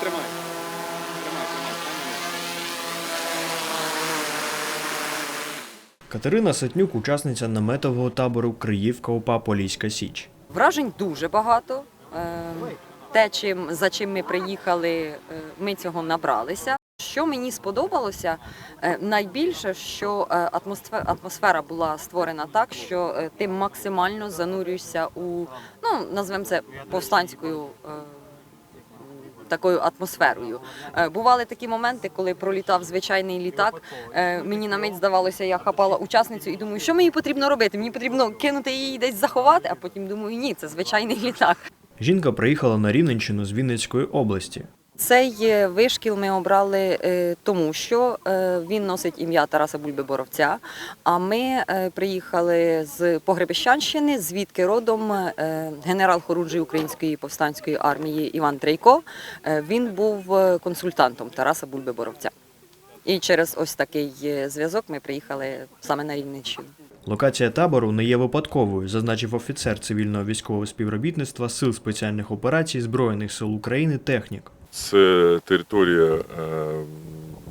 тримай. Тримай, тримай, Катерина Сатнюк, учасниця наметового табору Криївка УПА Поліська Січ. Вражень дуже багато. Е, Те, чим, за чим ми приїхали, е, ми цього набралися. Що мені сподобалося, е, найбільше, що атмосфера, була створена так, що ти максимально занурюєшся у, ну, назвемо це повстанською такою атмосферою. Е, Бували такі моменти, коли пролітав звичайний літак. е, Мені на мить здавалося, я хапала учасницю і думаю, що мені потрібно робити? Мені потрібно кинути її десь заховати, а потім думаю, ні, це звичайний літак. Жінка приїхала на Рівненщину з Вінницької області. Цей е, вишкіл ми обрали е, тому, що е, він носить ім'я Тараса Бульби Боровця. А ми приїхали з Погребищанщини, звідки родом генерал Хоруджий Української повстанської армії Іван Трейко. Він був консультантом Тараса Бульби Боровця. І через ось такий зв'язок ми приїхали саме на Рівненщину. Локація табору не є випадковою, зазначив офіцер цивільного військового співробітництва Сил спеціальних операцій Збройних сил України технік. Це територія, е,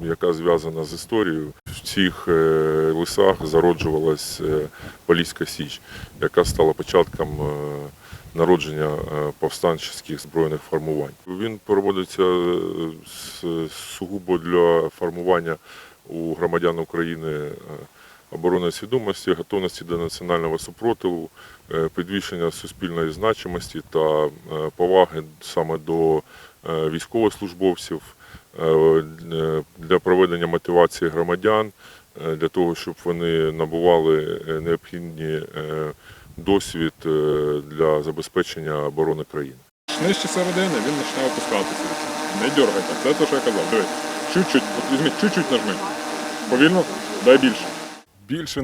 яка зв'язана з історією. В цих е, лісах зароджувалась е, Поліська Січ, яка стала початком народження повстанчих збройних формувань. Він проводиться сугубо для формування у громадян України оборонної свідомості, готовності до національного супротиву, е, підвищення суспільної значимості та е, поваги саме до е, військовослужбовців для проведення мотивації громадян, для того, щоб вони набували необхідні досвід для забезпечення оборони країни. Нижче середини він почне опускатися. Не дергай так. Це те, що я казав. Дивись. Чуть-чуть, візьміть, чуть-чуть нажми. Повільно, дай більше. Більше,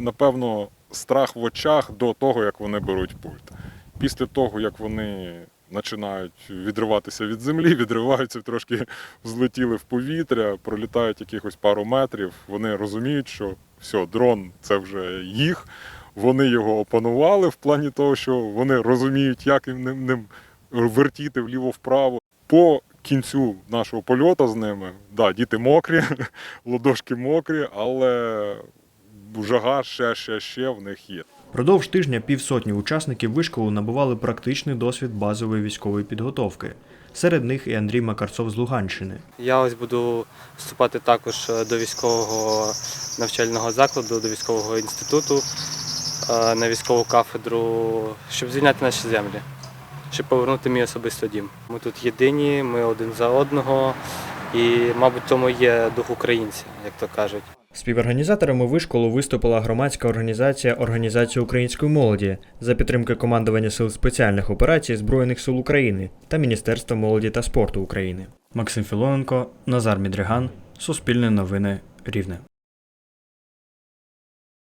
напевно, страх в очах до того, як вони беруть пульт. Після того, як вони починають відриватися від землі, відриваються, трошки взлетіли в повітря, пролітають якихось пару метрів, вони розуміють, що все, дрон це вже їх. Вони його опанували в плані того, що вони розуміють, як їм ним, ним вертіти вліво-вправо. По кінцю нашого польоту з ними, да, діти мокрі, ладошки мокрі, але жага ще, ще, ще в них є. Продовж тижня півсотні учасників вишколу набували практичний досвід базової військової підготовки. Серед них і Андрій Макарцов з Луганщини. Я ось буду вступати також е, до військового навчального закладу, до військового інституту е, на військову кафедру, щоб звільняти наші землі, щоб повернути мій особисто дім. Ми тут єдині, ми один за одного, і, мабуть, тому є дух українця, як то кажуть. Співорганізаторами вишколу виступила громадська організація Організація української молоді за підтримки командування сил спеціальних операцій Збройних сил України та Міністерства молоді та спорту України. Максим Філоненко, Назар Мідриган, Суспільне новини Рівне.